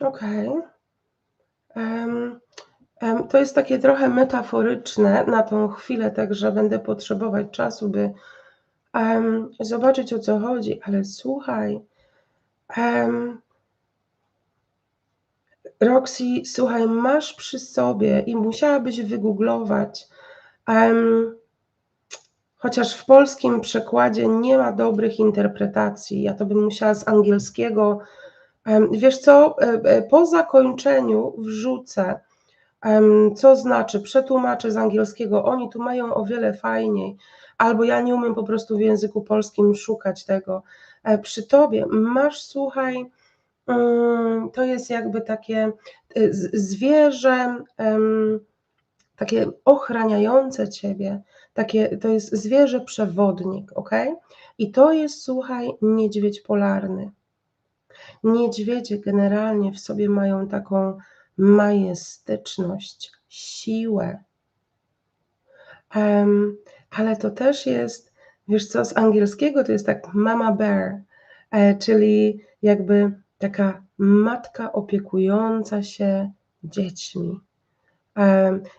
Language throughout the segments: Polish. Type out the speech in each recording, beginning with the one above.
Okej. Em, to jest takie trochę metaforyczne na tą chwilę, także będę potrzebować czasu, by em, zobaczyć o co chodzi, ale słuchaj. Em, Roxy, słuchaj, masz przy sobie i musiałabyś wygooglować. em, chociaż w polskim przekładzie nie ma dobrych interpretacji. Ja to bym musiała z angielskiego. Wiesz co, e, e, po zakończeniu wrzucę, co znaczy, przetłumaczę z angielskiego. Oni tu mają o wiele fajniej, albo ja nie umiem po prostu w języku polskim szukać tego. E, Przy tobie masz, słuchaj, mm, to jest jakby takie zwierzę, takie ochraniające ciebie, takie, to jest zwierzę przewodnik, ok? I to jest, słuchaj, niedźwiedź polarny. Niedźwiedzie generalnie w sobie mają taką majestyczność, siłę. Em, ale to też jest, wiesz co, z angielskiego to jest tak mama bear, e, czyli jakby taka matka opiekująca się dziećmi.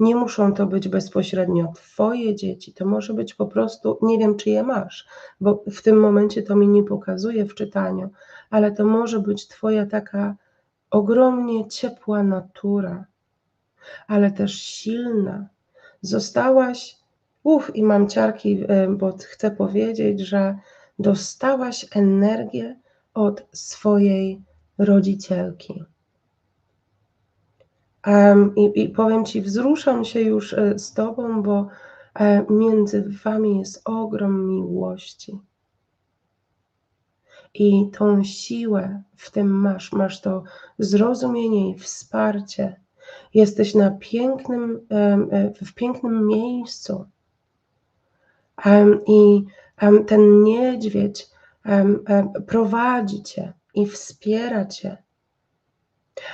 Nie muszą to być bezpośrednio Twoje dzieci, to może być po prostu, nie wiem czy je masz, bo w tym momencie to mi nie pokazuje w czytaniu, ale to może być Twoja taka ogromnie ciepła natura, ale też silna. Zostałaś, uff, i mam ciarki, bo chcę powiedzieć, że dostałaś energię od swojej rodzicielki. I, I powiem Ci, wzruszam się już e, z Tobą, bo e, między Wami jest ogrom miłości. I tą siłę w tym masz, masz to zrozumienie i wsparcie. Jesteś na pięknym, e, w pięknym miejscu. I ten niedźwiedź prowadzi Cię i wspiera Cię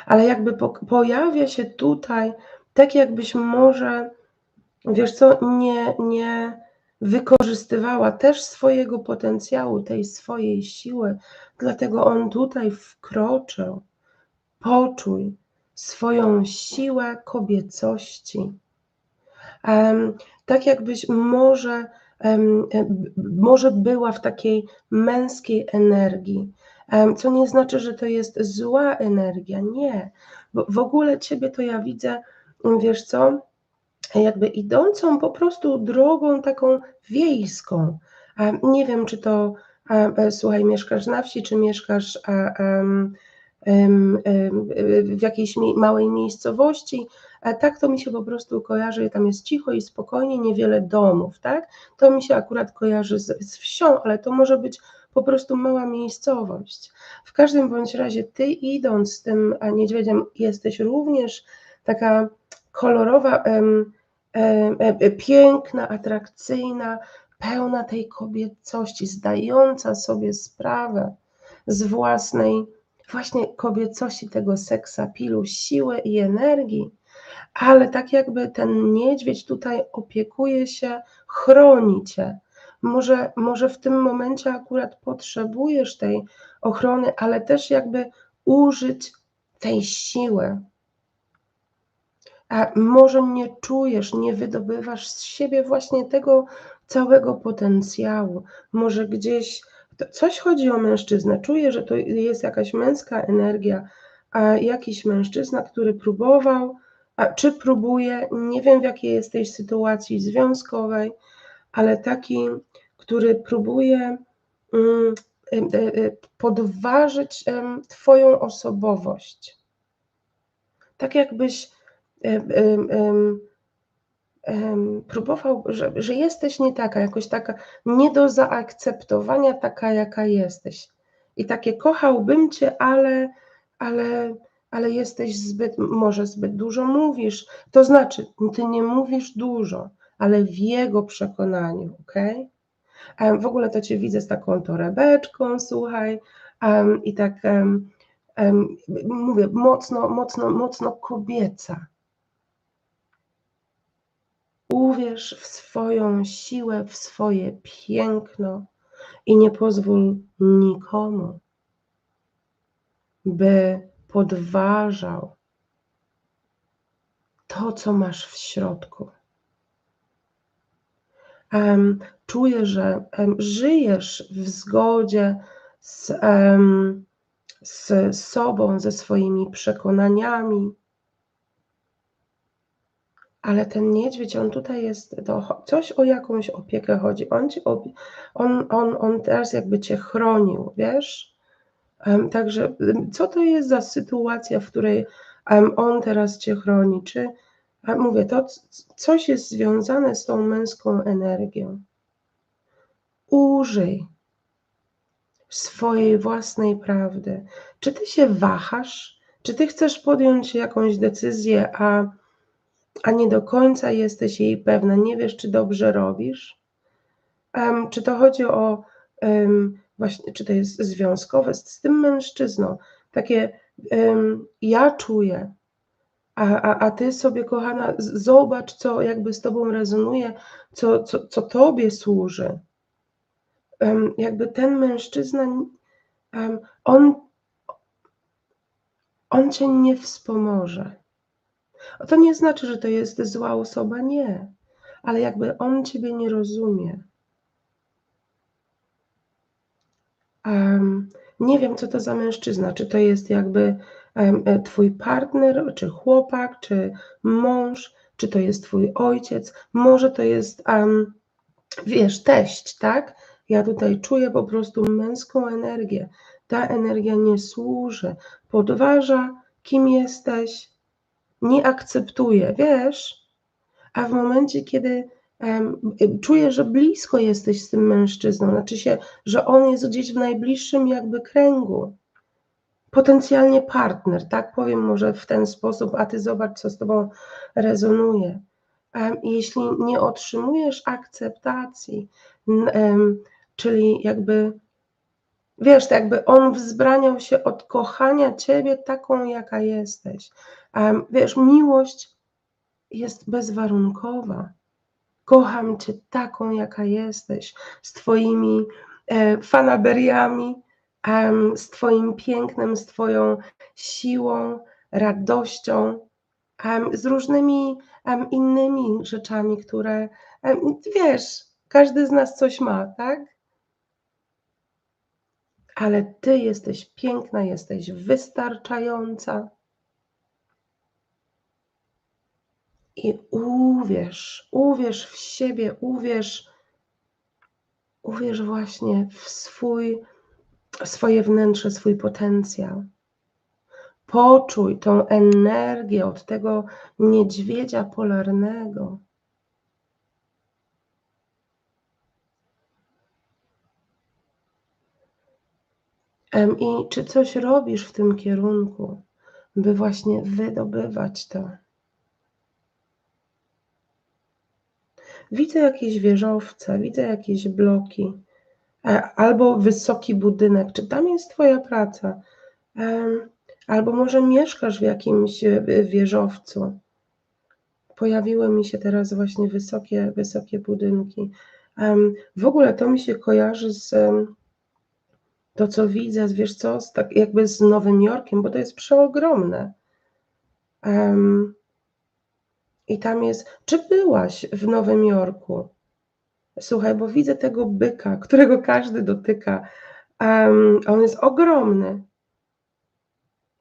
ale jakby po, pojawia się tutaj, tak jakbyś może, wiesz co, nie, nie wykorzystywała też swojego potencjału, tej swojej siły, dlatego on tutaj wkroczył. Poczuj swoją siłę kobiecości. Em, tak jakbyś może, b- może była w takiej męskiej energii, co nie znaczy, że to jest zła energia. Nie, bo w ogóle ciebie to ja widzę, mm, wiesz co, jakby idącą po prostu drogą taką wiejską. Nie wiem, czy to, e, słuchaj, mieszkasz na wsi, czy mieszkasz w jakiejś małej miejscowości. Tak to mi się po prostu kojarzy, tam jest cicho i spokojnie, niewiele domów, tak? To mi się akurat kojarzy z, z wsią, ale to może być po prostu mała miejscowość. W każdym bądź razie ty idąc z tym a, niedźwiedziem jesteś również taka kolorowa, em, em, e, piękna, atrakcyjna, pełna tej kobiecości, zdająca sobie sprawę z własnej właśnie kobiecości tego seksapilu, siły i energii, ale tak jakby ten niedźwiedź tutaj opiekuje się, chroni cię. Może, może w tym momencie akurat potrzebujesz tej ochrony, ale też jakby użyć tej siły. A może nie czujesz, nie wydobywasz z siebie właśnie tego całego potencjału. Może gdzieś coś chodzi o mężczyznę. Czuję, że to jest jakaś męska energia, a jakiś mężczyzna, który próbował, a czy próbuje, nie wiem w jakiej jesteś sytuacji związkowej, ale taki, który próbuje mm, e, e, podważyć Twoją osobowość. Tak jakbyś próbował, że, że jesteś nie taka, jakoś taka nie do zaakceptowania, taka jaka jesteś. I takie kochałbym cię, ale, ale, ale jesteś zbyt, może zbyt dużo mówisz. To znaczy, ty nie mówisz dużo, ale w jego przekonaniu, ok? W ogóle to cię widzę z taką torebeczką, słuchaj, em, i tak em, mówię, mocno, mocno, mocno kobieca. Uwierz w swoją siłę, w swoje piękno i nie pozwól nikomu, by podważał to, co masz w środku. Czuję, że żyjesz w zgodzie z, z sobą, ze swoimi przekonaniami. Ale ten niedźwiedź, on tutaj jest, to coś o jakąś opiekę chodzi. On, ci on, on, on teraz jakby cię chronił, wiesz? Także co to jest za sytuacja, w której on teraz cię chroni? Czy mówię, to coś jest związane z tą męską energią? Użyj swojej własnej prawdy. Czy ty się wahasz? Czy ty chcesz podjąć jakąś decyzję, a, a nie do końca jesteś jej pewna, nie wiesz, czy dobrze robisz? Um, czy to chodzi o um, właśnie, czy to jest związkowe z, z tym mężczyzną? Takie um, ja czuję, a, a, a ty sobie, kochana, zobacz, co jakby z tobą rezonuje, co, co, co tobie służy jakby ten mężczyzna, on, on cię nie wspomoże. To nie znaczy, że to jest zła osoba, nie, ale jakby on ciebie nie rozumie. Um, nie wiem, co to za mężczyzna, czy to jest jakby um, twój partner, czy chłopak, czy mąż, czy to jest twój ojciec, może to jest, um, wiesz, teść, tak? Ja tutaj czuję po prostu męską energię. Ta energia nie służy, podważa, kim jesteś, nie akceptuje, wiesz? A w momencie, kiedy um, czuję, że blisko jesteś z tym mężczyzną, znaczy się, że on jest gdzieś w najbliższym jakby kręgu, potencjalnie partner, tak powiem może w ten sposób, a ty zobacz, co z tobą rezonuje. Jeśli nie otrzymujesz akceptacji, Czyli jakby, wiesz, jakby on wzbraniał się od kochania ciebie taką, jaka jesteś. Wiesz, miłość jest bezwarunkowa. Kocham cię taką, jaka jesteś, z twoimi e, fanaberiami, z twoim pięknem, z twoją siłą, radością, z różnymi innymi rzeczami, które, wiesz, każdy z nas coś ma, tak? ale Ty jesteś piękna, jesteś wystarczająca. I uwierz, uwierz w siebie, uwierz, uwierz właśnie w swój, swoje wnętrze, swój potencjał. Poczuj tą energię od tego niedźwiedzia polarnego. I czy coś robisz w tym kierunku, by właśnie wydobywać to? Widzę jakieś wieżowce, widzę jakieś bloki, albo wysoki budynek. Czy tam jest Twoja praca? Albo może mieszkasz w jakimś e, wieżowcu. Pojawiły mi się teraz właśnie wysokie, wysokie budynki. W ogóle to mi się kojarzy z to, co widzę, wiesz co, z, tak jakby z Nowym Jorkiem, bo to jest przeogromne. I tam jest, czy byłaś w Nowym Jorku? Słuchaj, bo widzę tego byka, którego każdy dotyka. Um, on jest ogromny.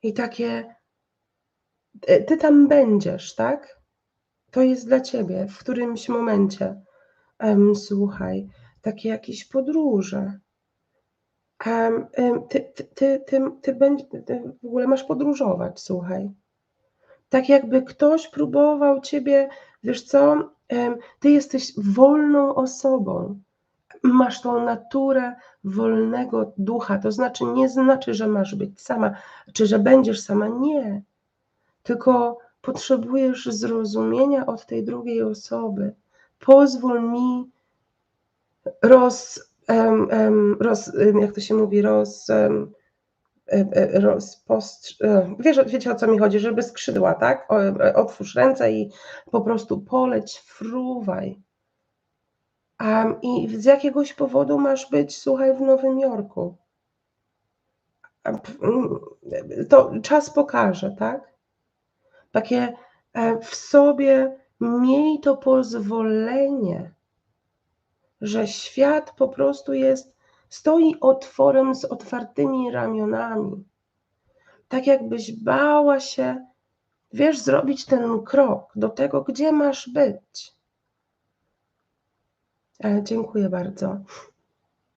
I takie, ty, ty tam będziesz, tak? To jest dla ciebie w którymś momencie. Um, słuchaj, takie jakieś podróże ty, ty, ty, ty, ty, ty w ogóle masz podróżować, słuchaj. Tak jakby ktoś próbował ciebie, wiesz co, ty jesteś wolną osobą. Masz tą naturę wolnego ducha. To znaczy, nie znaczy, że masz być sama, czy że będziesz sama. Nie. Tylko potrzebujesz zrozumienia od tej drugiej osoby. Pozwól mi roz, roz, jak to się mówi, roz, e, rozpost... E, wiesz, wiecie o co mi chodzi, żeby skrzydła, tak? Otwórz ręce i po prostu poleć, fruwaj. Um, I z jakiegoś powodu masz być, słuchaj, w Nowym Jorku. to czas pokaże, tak? Takie e, w sobie miej to pozwolenie, że świat po prostu jest, stoi otworem z otwartymi ramionami. Tak jakbyś bała się, wiesz, zrobić ten krok do tego, gdzie masz być. E, dziękuję bardzo.